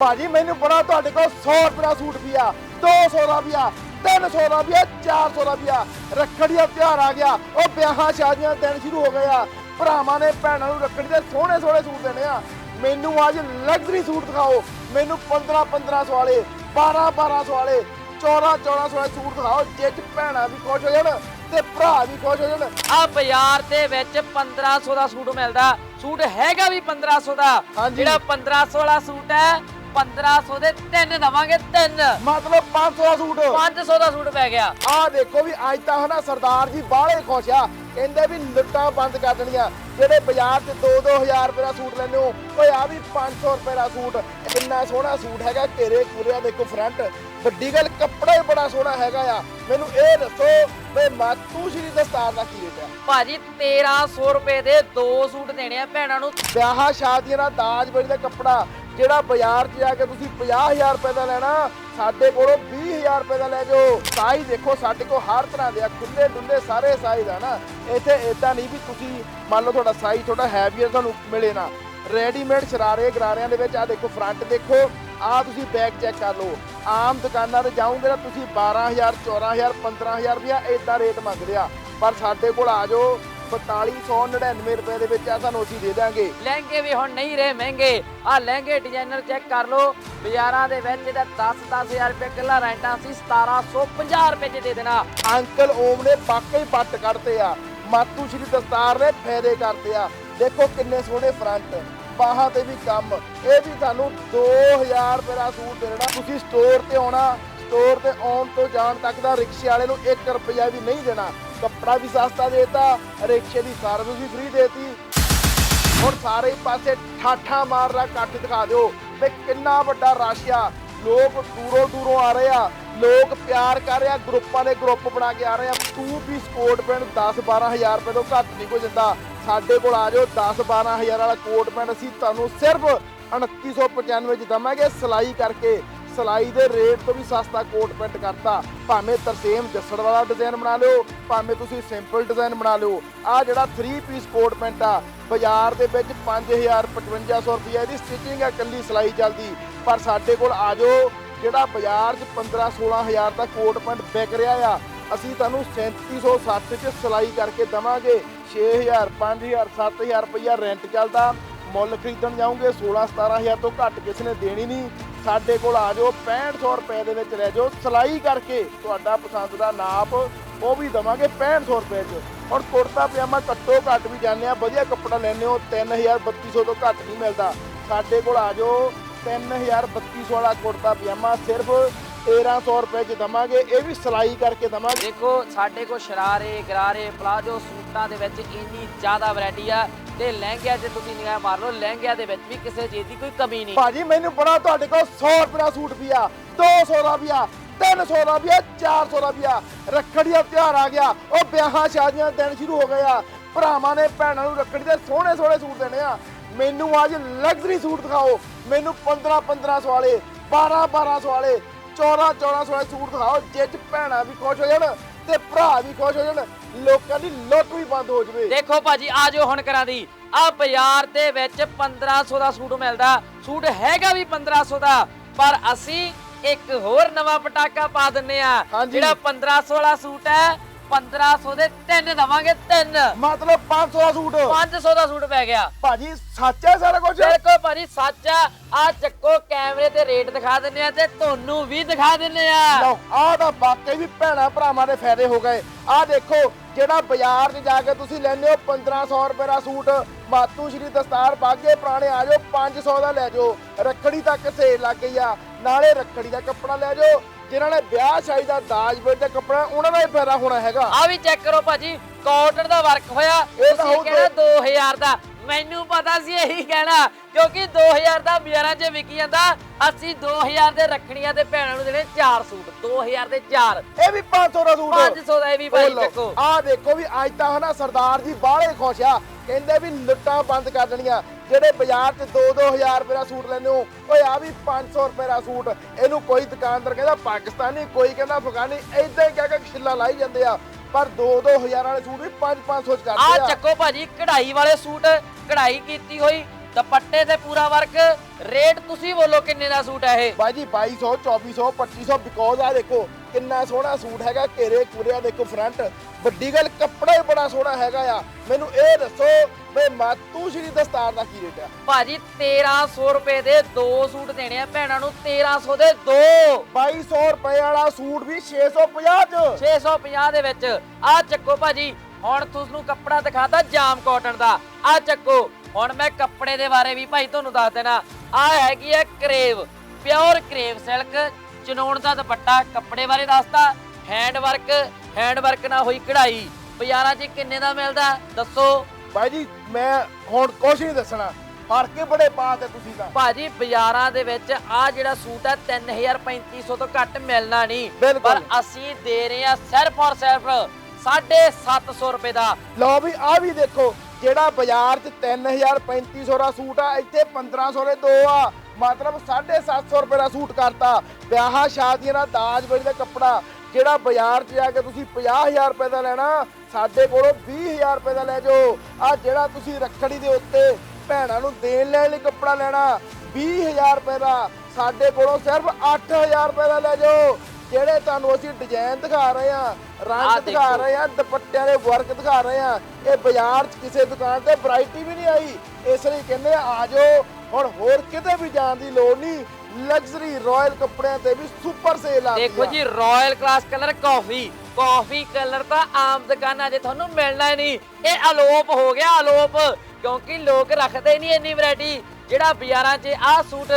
ਭਾਜੀ ਮੈਨੂੰ ਪਤਾ ਤੁਹਾਡੇ ਕੋਲ 100 ਰੁਪਏ ਦਾ ਸੂਟ ਵੀ ਆ 200 ਦਾ ਵੀ ਆ 300 ਦਾ ਵੀ ਆ 400 ਦਾ ਵੀ ਆ। ਰੱਖੜੀ ਦਾ ਤਿਉਹਾਰ ਆ ਗਿਆ ਉਹ ਵਿਆਹਾਂ ਸ਼ਾਦੀਆਂ ਦੇ ਦਿਨ ਸ਼ੁਰੂ ਹੋ ਗਏ ਆ। ਭਰਾਵਾਂ ਨੇ ਭੈਣਾਂ ਨੂੰ ਰੱਖੜੀ ਦੇ ਸੋਹਣੇ ਸੋਹਣੇ ਸੂਟ ਦੇਣੇ ਆ। ਮੈਨੂੰ ਅੱਜ ਲਗਜ਼ਰੀ ਸੂਟ ਦਿਖਾਓ। ਮੈਨੂੰ 15 1500 ਵਾਲੇ 12 1200 ਵਾਲੇ 14 1400 ਵਾਲੇ ਸੂਟ ਦਿਖਾਓ ਜਿੱਚ ਭੈਣਾਂ ਵੀ ਖੁਸ਼ ਹੋ ਜਾਣ ਤੇ ਭਰਾ ਵੀ ਖੁਸ਼ ਹੋ ਜਾਣ। ਆ ਬਾਜ਼ਾਰ ਦੇ ਵਿੱਚ 1500 ਦਾ ਸੂਟ ਮਿਲਦਾ। ਸੂਟ ਹੈਗਾ ਵੀ 1500 ਦਾ। ਹਾਂਜੀ। ਜਿਹੜਾ 1500 ਵਾਲਾ ਸੂਟ ਹੈ 1500 ਦੇ ਤਿੰਨ ਦਵਾਂਗੇ ਤਿੰਨ। ਮਤਲਬ 500 ਦਾ ਸੂਟ। 500 ਦਾ ਸੂਟ ਪੈ ਗਿਆ। ਆਹ ਦੇਖੋ ਵੀ ਅੱਜ ਤਾਂ ਹਨਾ ਸਰਦਾਰ ਜੀ ਬਾਹਲੇ ਖੁਸ਼ ਆ। ਕਹਿੰਦੇ ਵੀ ਲੁੱਟਾਂ ਬੰਦ ਕਰ ਦੇਣੀਆਂ। ਜਿਹੜੇ ਬਾਜ਼ਾਰ 'ਚ 2-2000 ਰੁਪਏ ਦਾ ਸੂਟ ਲੈਂਦੇ ਹੋ ਓਏ ਆ ਵੀ 500 ਰੁਪਏ ਦਾ ਸੂਟ। ਕਿੰਨਾ ਸੋਹਣਾ ਸੂਟ ਹੈਗਾ ਘੇਰੇ ਕੁਰਿਆ ਦੇਖੋ ਫਰੰਟ ਵੱਡੀ ਗੱਲ ਕੱਪੜਾ ਹੀ ਬੜਾ ਸੋਹਣਾ ਹੈਗਾ ਆ। ਮੈਨੂੰ ਇਹ ਦੱਸੋ ਵੀ ਮਾਤੂ ਸ਼੍ਰੀ ਦਸਤਾਰ ਦਾ ਕੀ ਰੇਟ ਆ? ਭਾਜੀ 1300 ਰੁਪਏ ਦੇ ਦੋ ਸੂਟ ਦੇਣੇ ਆ ਭੈਣਾਂ ਨੂੰ। ਵਿਆਹਾਂ ਸ਼ਾਦੀਆਂ ਦਾ ਦਾਜ ਬੜੀ ਦਾ ਕੱਪੜਾ। ਜਿਹੜਾ ਬਾਜ਼ਾਰ 'ਚ ਜਾ ਕੇ ਤੁਸੀਂ 50000 ਰੁਪਏ ਦਾ ਲੈਣਾ, ਸਾਡੇ ਕੋਲੋਂ 20000 ਰੁਪਏ ਦਾ ਲੈ ਜਾਓ। ਸਾਈਜ਼ ਦੇਖੋ, ਸਾਡੇ ਕੋਲ ਹਰ ਤਰ੍ਹਾਂ ਦੇ ਆ ਖੁੱਲੇ ਡੁੱਲੇ ਸਾਰੇ ਸਾਈਜ਼ ਆ ਨਾ। ਇੱਥੇ ਇਦਾਂ ਨਹੀਂ ਵੀ ਤੁਸੀਂ, ਮੰਨ ਲਓ ਤੁਹਾਡਾ ਸਾਈਜ਼ ਥੋੜਾ ਹੈਵੀਅਰ ਤੁਹਾਨੂੰ ਮਿਲੇ ਨਾ। ਰੈਡੀਮੇਡ ਸ਼ਰਾਰੇ ਗਰਾਰਿਆਂ ਦੇ ਵਿੱਚ ਆ ਦੇਖੋ ਫਰੰਟ ਦੇਖੋ। ਆ ਤੁਸੀਂ ਬੈਕ ਚੈੱਕ ਕਰ ਲਓ। ਆਮ ਦੁਕਾਨਾਂ ਤੇ ਜਾਓਗੇ ਨਾ ਤੁਸੀਂ 12000 14000 15000 ਰੁਪਇਆ ਇਦਾਂ ਰੇਟ ਮੰਗਦੇ ਆ। ਪਰ ਸਾਡੇ ਕੋਲ ਆ ਜਾਓ 4299 ਰੁਪਏ ਦੇ ਵਿੱਚ ਆ ਤੁਹਾਨੂੰ ਅਸੀਂ ਦੇ ਦਾਂਗੇ। ਲਹਿੰਗੇ ਵੀ ਹੁਣ ਨਹੀਂ ਰਹੇ ਮਹਿੰਗੇ। ਆ ਲਹਿੰਗੇ ਡਿਜ਼ਾਈਨਰ ਚੈੱਕ ਕਰ ਲਓ। ਬਾਜ਼ਾਰਾਂ ਦੇ ਵਿੱਚ ਇਹਦਾ 10-10000 ਰੁਪਏ ਕਿੱਲਾ ਰੈਂਟਾਂ ਸੀ 1750 ਰੁਪਏ 'ਚ ਦੇ ਦੇਣਾ। ਅੰਕਲ ਓਮ ਨੇ ਵਾਕਈ ਪੱਟ ਕੱਢਤੇ ਆ। ਮਾਤੂ ਸ਼੍ਰੀ ਦਸਤਾਰ ਨੇ ਫਾਇਦੇ ਕਰਤੇ ਆ। ਦੇਖੋ ਕਿੰਨੇ ਸੋਹਣੇ ਫਰੰਟ ਬਾਹਾਂ ਤੇ ਵੀ ਕੰਮ। ਇਹ ਵੀ ਤੁਹਾਨੂੰ 2000 ਰੁਪਏ ਦਾ ਸੂਟ ਦੇਣਾ। ਤੁਸੀਂ ਸਟੋਰ ਤੇ ਆਉਣਾ ਸਟੋਰ ਤੇ ਆਉਣ ਤੋਂ ਜਾਣ ਤੱਕ ਦਾ ਰਿਕਸ਼ੇ ਵਾਲੇ ਨੂੰ 1 ਰੁਪਿਆ ਵੀ ਨਹੀਂ ਦੇਣਾ। ਕੱਪੜਾ ਵੀ ਸਸਤਾ ਦੇਤਾ ਰਿਕਸ਼ੇ ਦੀ ਸਰਵਿਸ ਵੀ ਫ੍ਰੀ ਦੇਤੀ। ਹੁਣ ਸਾਰੇ ਪਾਸੇ ਠਾਠਾ ਮਾਰਦਾ ਕੱਟ ਦਿਖਾ ਦਿਓ ਵੀ ਕਿੰਨਾ ਵੱਡਾ ਰਸ਼ ਆ। ਲੋਕ ਦੂਰੋਂ ਦੂਰੋਂ ਆ ਰਹੇ ਆ। ਲੋਕ ਪਿਆਰ ਕਰ ਰਹੇ ਆ, ਗਰੁੱਪਾਂ ਦੇ ਗਰੁੱਪ ਬਣਾ ਕੇ ਆ ਰਹੇ ਆ। ਤੂੰ ਵੀ ਕੋਟ ਪੈਂਟ 10 12000 ਰੁਪਏ ਤੋਂ ਘੱਟ ਨਹੀਂ ਕੋਈ ਦਿੰਦਾ। ਸਾਡੇ ਕੋਲ ਆ ਜਾਓ 10 12000 ਵਾਲਾ ਕੋਟ ਪੈਂਟ ਅਸੀਂ ਤੁਹਾਨੂੰ ਸਿਰਫ 2995 ਚ ਦਵਾਂਗੇ। ਸਿਲਾਈ ਕਰਕੇ ਸਿਲਾਈ ਦੇ ਰੇਟ ਤੋਂ ਵੀ ਸਸਤਾ ਕੋਟ ਪੈਂਟ ਕਰਤਾ। ਭਾਵੇਂ ਤਰਸੇਮ ਜੱਸੜ ਵਾਲਾ ਡਿਜ਼ਾਈਨ ਬਣਾ ਲਿਓ, ਭਾਵੇਂ ਤੁਸੀਂ ਸਿੰਪਲ ਡਿਜ਼ਾਈਨ ਬਣਾ ਲਿਓ। ਆ ਜਿਹੜਾ 3 ਪੀਸ ਕੋਟ ਪੈਂਟ ਆ, ਬਾਜ਼ਾਰ ਦੇ ਵਿੱਚ 5000 5500 ਰੁਪਏ ਦੀ ਸਟਿਚਿੰਗ ਆ ਕੱਲੀ ਸਿਲਾਈ ਚੱਲਦੀ। ਪਰ ਸਾਡੇ ਕੋਲ ਆ ਜਾਓ, ਜਿਹੜਾ ਬਾਜ਼ਾਰ 'ਚ 15 16000 ਦਾ ਕੋਟ ਪੈਂਟ ਵਿਕ ਰਿਹਾ ਆ, ਅਸੀਂ ਤੁਹਾਨੂੰ 3760 'ਚ ਸਿਲਾਈ ਕਰਕੇ ਦਵਾਂਗੇ। 6000 5000 7000 ਰੁਪਇਆ ਰੈਂਟ ਚੱਲਦਾ। ਮੁੱਲ ਖਰੀਦਣ ਜਾਓਗੇ 16 17000 ਤੋਂ ਘੱਟ ਕਿਸੇ ਨੇ ਦੇਣੀ ਨਹੀਂ। ਸਾਡੇ ਕੋਲ ਆ ਜਾਓ 6500 ਰੁਪਏ ਦੇ ਵਿੱਚ ਲੈ ਜਾਓ। ਸਿਲਾਈ ਕਰਕੇ ਤੁਹਾਡਾ ਪਸੰਦ ਦਾ ਨਾਪ ਉਹ ਵੀ ਦਵਾਂਗੇ 6500 ਰੁਪਏ 'ਚ। ਹੁਣ ਕੁੜਤਾ, ਪਜਾਮਾ ਘੱਟੋ ਘੱਟ ਵੀ ਜਾਂਦੇ ਆ, ਵਧੀਆ ਕੱਪੜਾ ਲੈਣੇ ਹੋ 3000 3200 ਤੋਂ ਘੱਟ ਨਹੀਂ ਮਿਲਦਾ। ਸਾਡੇ ਕੋਲ ਆ ਜਾਓ 3000 3200 ਵਾਲਾ ਕੁੜਤਾ, ਪਜਾਮਾ ਸਿਰਫ 1300 ਰੁਪਏ 'ਚ ਦਵਾਂਗੇ, ਇਹ ਵੀ ਸਿਲਾਈ ਕਰਕੇ ਦਵਾਂਗੇ। ਦੇਖੋ, ਸਾਡੇ ਕੋਲ ਸ਼ਰਾਰੇ, ਗਰਾਰੇ, ਪਲਾਜੋ ਸੂਟਾਂ ਦੇ ਵਿੱਚ ਇੰਨੀ ਜ਼ਿਆਦਾ ਵੈਰਾਈਟੀ ਆ। ਤੇ ਲਹਿੰਗਿਆਂ 'ਚ ਤੁਸੀਂ ਨਿਗਾਹ ਮਾਰ ਲਓ, ਲਹਿੰਗਿਆਂ ਦੇ ਵਿੱਚ ਵੀ ਕਿਸੇ ਚੀਜ਼ ਦੀ ਕੋਈ ਕਮੀ ਨਹੀਂ। ਭਾਜੀ, ਮੈਨੂੰ ਪਤਾ ਤੁਹਾਡੇ ਕੋਲ 100 ਰੁਪਏ ਦਾ ਸੂਟ ਵੀ 200 ਦਾ ਵੀ 300 ਦਾ ਵੀ 400 ਦਾ ਵੀ ਰੱਖੜੀ ਦਾ ਤਿਉਹਾਰ ਆ ਗਿਆ, ਉਹ ਵਿਆਹਾਂ ਸ਼ਾਦੀਆਂ ਦੇ ਦਿਨ ਸ਼ੁਰੂ ਹੋ ਗਏ ਆ। ਭਰਾਵਾਂ ਨੇ ਭੈਣਾਂ ਨੂੰ ਰੱਖੜੀ ਦੇ ਸੋਹਣੇ ਸੋਹਣੇ ਸੂਟ ਦੇਣੇ ਆ। ਮੈਨੂੰ ਅੱਜ ਲਗਜ਼ਰੀ ਸੂਟ ਦਿਖਾਓ, ਮੈਨੂੰ 15 1500 ਵਾਲੇ 12 1200 ਵਾਲੇ 14 1400 ਵਾਲੇ ਸੂਟ ਦਿਖਾਓ ਜਿੱਚ ਭੈਣਾਂ ਵੀ ਖੁਸ਼ ਹੋ ਜਾਣ ਤੇ ਭਰਾ ਵੀ ਖੁਸ਼ ਹੋ ਜਾਣ। ਲੋਕਾਂ ਦੀ ਲੁੱਟ ਵੀ ਬੰਦ ਹੋ ਜਵੇ। ਦੇਖੋ ਭਾਜੀ ਆ ਜਾਓ ਹੁਣ ਕਰਾਂ ਦੀ। ਆ ਬਾਜ਼ਾਰ ਦੇ ਵਿੱਚ 1500 ਦਾ ਸੂਟ ਮਿਲਦਾ। ਸੂਟ ਹੈਗਾ ਵੀ 1500 ਦਾ ਪਰ ਅਸੀਂ ਇੱਕ ਹੋਰ ਨਵਾਂ ਪਟਾਕਾ ਪਾ ਦਿੰਨੇ ਆ ਹਾਂਜੀ। ਜਿਹੜਾ 1500 ਵਾਲਾ ਸੂਟ ਹੈ 1500 ਦੇ ਤਿੰਨ ਦਵਾਂਗੇ ਤਿੰਨ। ਮਤਲਬ 500 ਦਾ ਸੂਟ। 500 ਦਾ ਸੂਟ ਪੈ ਗਿਆ। ਭਾਜੀ ਸੱਚ ਹੈ ਸਾਰਾ ਕੁਝ ਬਿਲਕੁਲ ਭਾਜੀ ਸੱਚ ਆ। ਆ ਚੱਕੋ ਕੈਮਰੇ ਤੇ ਰੇਟ ਦਿਖਾ ਦਿੰਨੇ ਆ ਤੇ ਤੁਹਾਨੂੰ ਵੀ ਦਿਖਾ ਦਿੰਨੇ ਆ। ਲਓ ਆਹ ਤਾਂ ਵਾਕਈ ਵੀ ਭੈਣਾ ਭਰਾਵਾਂ ਦੇ ਫਾਇਦੇ ਹੋ ਗਏ। ਆਹ ਦੇਖੋ ਜਿਹੜਾ ਬਾਜ਼ਾਰ 'ਚ ਜਾ ਕੇ ਤੁਸੀਂ ਲੈਂਦੇ ਹੋ 1500 ਰੁਪਏ ਦਾ ਸੂਟ ਮਾਤੂ ਸ਼੍ਰੀ ਦਸਤਾਰ ਬਾਗੇ ਪੁਰਾਣੇ ਆ ਜਾਓ 500 ਦਾ ਲੈ ਜਾਓ। ਰੱਖੜੀ ਤੱਕ ਸੇਲ ਲੱਗ ਗਈ ਆ। ਨਾਲੇ ਰੱਖੜੀ ਦਾ ਕੱਪੜਾ ਲੈ ਜਾਓ ਜਿਨ੍ਹਾਂ ਨੇ ਵਿਆਹ ਸ਼ਾਦੀ ਦਾ ਦਾਜ ਵੇਚ ਦਾ ਕੱਪੜਾ ਉਹਨਾਂ ਦਾ ਹੀ ਫਾਇਦਾ ਹੋਣਾ ਹੈਗਾ। ਆ ਵੀ ਚੈੱਕ ਕਰੋ ਭਾਜੀ ਕਾਟਨ ਦਾ ਵਰਕ ਹੋਇਆ ਇਹ ਤਾਂ ਤੁਸੀਂ ਹੋਊ ਕਹਿਣਾ 2000 ਦਾ ਮੈਨੂੰ ਪਤਾ ਸੀ ਇਹੀ ਕਹਿਣਾ ਕਿਉਂਕਿ 2000 ਦਾ ਬਾਜ਼ਾਰਾਂ 'ਚ ਵਿਕੀ ਜਾਂਦਾ ਅਸੀਂ 2000 ਦੇ ਰੱਖੜੀਆਂ ਤੇ ਭੈਣਾਂ ਨੂੰ ਦੇਣੇ 4 ਸੂਟ 2000 ਦੇ 4 ਇਹ ਵੀ 500 ਦਾ ਸੂਟ। 500 ਦਾ ਇਹ ਵੀ ਭਾਈ ਚੱਕੋ ਆ ਦੇਖੋ ਵੀ ਅੱਜ ਤਾਂ ਹਨਾ ਸਰਦਾਰ ਜੀ ਬਾਹਲੇ ਖੁਸ਼ ਆ ਕਹਿੰਦੇ ਵੀ ਲੁੱਟਾਂ ਬੰਦ ਕਰ ਦੇਣੀਆਂ। ਜਿਹੜੇ ਬਾਜ਼ਾਰ 'ਚ 2-2000 ਰੁਪਏ ਦਾ ਸੂਟ ਲੈਂਦੇ ਹੋ ਓਏ ਆ ਵੀ 500 ਰੁਪਏ ਦਾ ਸੂਟ। ਇਹਨੂੰ ਕੋਈ ਦੁਕਾਨਦਾਰ ਕਹਿੰਦਾ ਪਾਕਿਸਤਾਨੀ ਕੋਈ ਕਹਿੰਦਾ ਅਫਗਾਨੀ ਏਦਾਂ ਹੀ ਕਹਿ ਕੇ ਛਿੱਲਾ ਲਾਈ ਜਾਂਦੇ ਆ। ਪਰ 2-2000 ਵਾਲੇ ਸੂਟ ਵੀ 5-500 ਚ ਆ ਕਰਦੇ ਆ। ਚੱਕੋ ਭਾਜੀ ਕਢਾਈ ਵਾਲੇ ਸੂਟ ਕਢਾਈ ਕੀਤੀ ਹੋਈ ਦੁਪੱਟੇ ਤੇ ਪੂਰਾ ਵਰਕ। ਰੇਟ ਤੁਸੀਂ ਬੋਲੋ ਕਿੰਨੇ ਦਾ ਸੂਟ ਹੈ ਇਹ? ਬਾਈ ਜੀ 2200 2400 2500 ਬਿਕੋਜ਼ ਆ ਦੇਖੋ ਕਿੰਨਾ ਸੋਹਣਾ ਸੂਟ ਹੈਗਾ ਘੇਰੇ ਕੁਰਿਆ ਦੇਖੋ ਫਰੰਟ ਵੱਡੀ ਗੱਲ ਕੱਪੜਾ ਹੀ ਬੜਾ ਸੋਹਣਾ ਹੈਗਾ ਆ। ਮੈਨੂੰ ਇਹ ਦੱਸੋ ਬਈ ਮਾਤੂ ਸ਼੍ਰੀ ਦਸਤਾਰ ਦਾ ਕੀ ਰੇਟ ਆ? ਭਾਜੀ 1300 ਰੁਪਏ ਦੇ ਦੋ ਸੂਟ ਦੇਣੇ ਆ ਭੈਣਾਂ ਨੂੰ 1300 ਦੇ ਦੋ। 2200 ਰੁਪਏ ਵਾਲਾ ਸੂਟ ਵੀ 650 ਚ। 650 ਦੇ ਵਿੱਚ। ਆ ਚੱਕੋ ਭਾਜੀ ਹੁਣ ਤੁਹਾਨੂੰ ਕੱਪੜਾ ਦਿਖਾਤਾ ਜਾਮ ਕਾਟਨ ਦਾ। ਆ ਚੱਕੋ ਹੁਣ ਮੈਂ ਕੱਪੜੇ ਦੇ ਬਾਰੇ ਵੀ ਭਾਈ ਤੁਹਾਨੂੰ ਦੱਸ ਦੇਣਾ। ਆ ਹੈਗੀ ਹੈ ਕਰੇਵ ਪਿਓਰ ਕਰੇਵ ਸਿਲਕ ਚਨੋਣ ਦਾ ਦੁਪੱਟਾ ਕੱਪੜੇ ਬਾਰੇ ਦੱਸਤਾ। ਹੈਂਡ ਵਰਕ ਹੈਂਡ ਵਰਕ ਨਾਲ ਹੋਈ ਕਢਾਈ। ਬਾਜ਼ਾਰਾਂ 'ਚ ਕਿੰਨੇ ਦਾ ਮਿਲਦਾ ਦੱਸੋ। ਬਾਈ ਜੀ ਮੈਂ ਹੁਣ ਕੁਛ ਨਹੀਂ ਦੱਸਣਾ। ਫ਼ਰਕ ਬੜੇ ਪਾਤੇ ਤੁਸੀਂ ਤਾਂ। ਭਾਜੀ ਬਾਜ਼ਾਰਾਂ ਦੇ ਵਿੱਚ ਆ ਜਿਹੜਾ ਸੂਟ ਹੈ 3350 ਤੋਂ ਘੱਟ ਮਿਲਣਾ ਨਹੀਂ। ਪਰ ਅਸੀਂ ਦੇ ਰਹੇ ਹਾਂ ਸਿਰਫ ਔਰ ਸਿਰਫ 750 ਰੁਪਏ ਦਾ। ਲਓ ਵੀ ਆ ਵੀ ਦੇਖੋ। ਜਿਹੜਾ ਬਾਜ਼ਾਰ 'ਚ 3000 3500 ਦਾ ਸੂਟ ਆ, ਇੱਥੇ 1500 ਦੇ ਦੋ ਆ। ਮਤਲਬ 750 ਰੁਪਏ ਦਾ ਸੂਟ ਕਰਤਾ। ਵਿਆਹਾਂ ਸ਼ਾਦੀਆਂ ਦਾ ਦਾਜ ਬੜੀ ਦਾ ਕੱਪੜਾ, ਜਿਹੜਾ ਬਾਜ਼ਾਰ 'ਚ ਜਾ ਕੇ ਤੁਸੀਂ 50000 ਰੁਪਏ ਦਾ ਲੈਣਾ, ਸਾਡੇ ਕੋਲੋਂ 20000 ਰੁਪਏ ਦਾ ਲੈ ਜਾਓ। ਆ ਜਿਹੜਾ ਤੁਸੀਂ ਰੱਖੜੀ ਦੇ ਉੱਤੇ ਭੈਣਾਂ ਨੂੰ ਦੇਣ ਲੈਣ ਲਈ ਕੱਪੜਾ ਲੈਣਾ 20000 ਰੁਪਏ ਦਾ, ਸਾਡੇ ਕੋਲੋਂ ਸਿਰਫ 8000 ਰੁਪਏ ਦਾ ਲੈ ਜਾਓ। ਜਿਹੜੇ ਤੁਹਾਨੂੰ ਅਸੀਂ ਡਿਜ਼ਾਈਨ ਦਿਖਾ ਰਹੇ ਆ ਰੰਗ ਦਿਖਾ। ਰਹੇ ਆ ਦੁਪੱਟਿਆਂ ਦੇ ਵਰਕ ਦਿਖਾ ਰਹੇ ਆ ਇਹ ਬਾਜ਼ਾਰ 'ਚ ਕਿਸੇ ਦੁਕਾਨ ਤੇ ਵੈਰਾਈਟੀ ਵੀ ਨਹੀਂ ਆਈ। ਇਸ ਲਈ ਕਹਿੰਦੇ ਆ ਆ ਜਾਓ ਹੁਣ ਹੋਰ ਕਿਤੇ ਵੀ ਜਾਣ ਦੀ ਲੋੜ ਨਹੀਂ। ਲਗਜ਼ਰੀ ਰਾਇਲ ਕੱਪੜਿਆਂ ਤੇ ਵੀ ਸੁਪਰ ਸੇਲ ਆ ਦੇਖੋ ਜੀ ਰਾਇਲ ਕਲਾਸ ਕਲਰ ਕਾਫੀ ਕਾਫੀ ਕਲਰ ਤਾਂ ਆਮ ਦੁਕਾਨਾਂ 'ਚ ਤੁਹਾਨੂੰ ਮਿਲਣਾ ਨਹੀਂ। ਇਹ ਅਲੋਪ ਹੋ ਗਿਆ ਅਲੋਪ। ਕਿਉਂਕਿ ਲੋਕ ਰੱਖਦੇ ਨਹੀਂ ਇੰਨੀ ਵੈਰਾਈਟੀ ਜਿਹੜਾ ਬਾਜ਼ਾਰਾਂ 'ਚ ਆਹ ਸੂਟ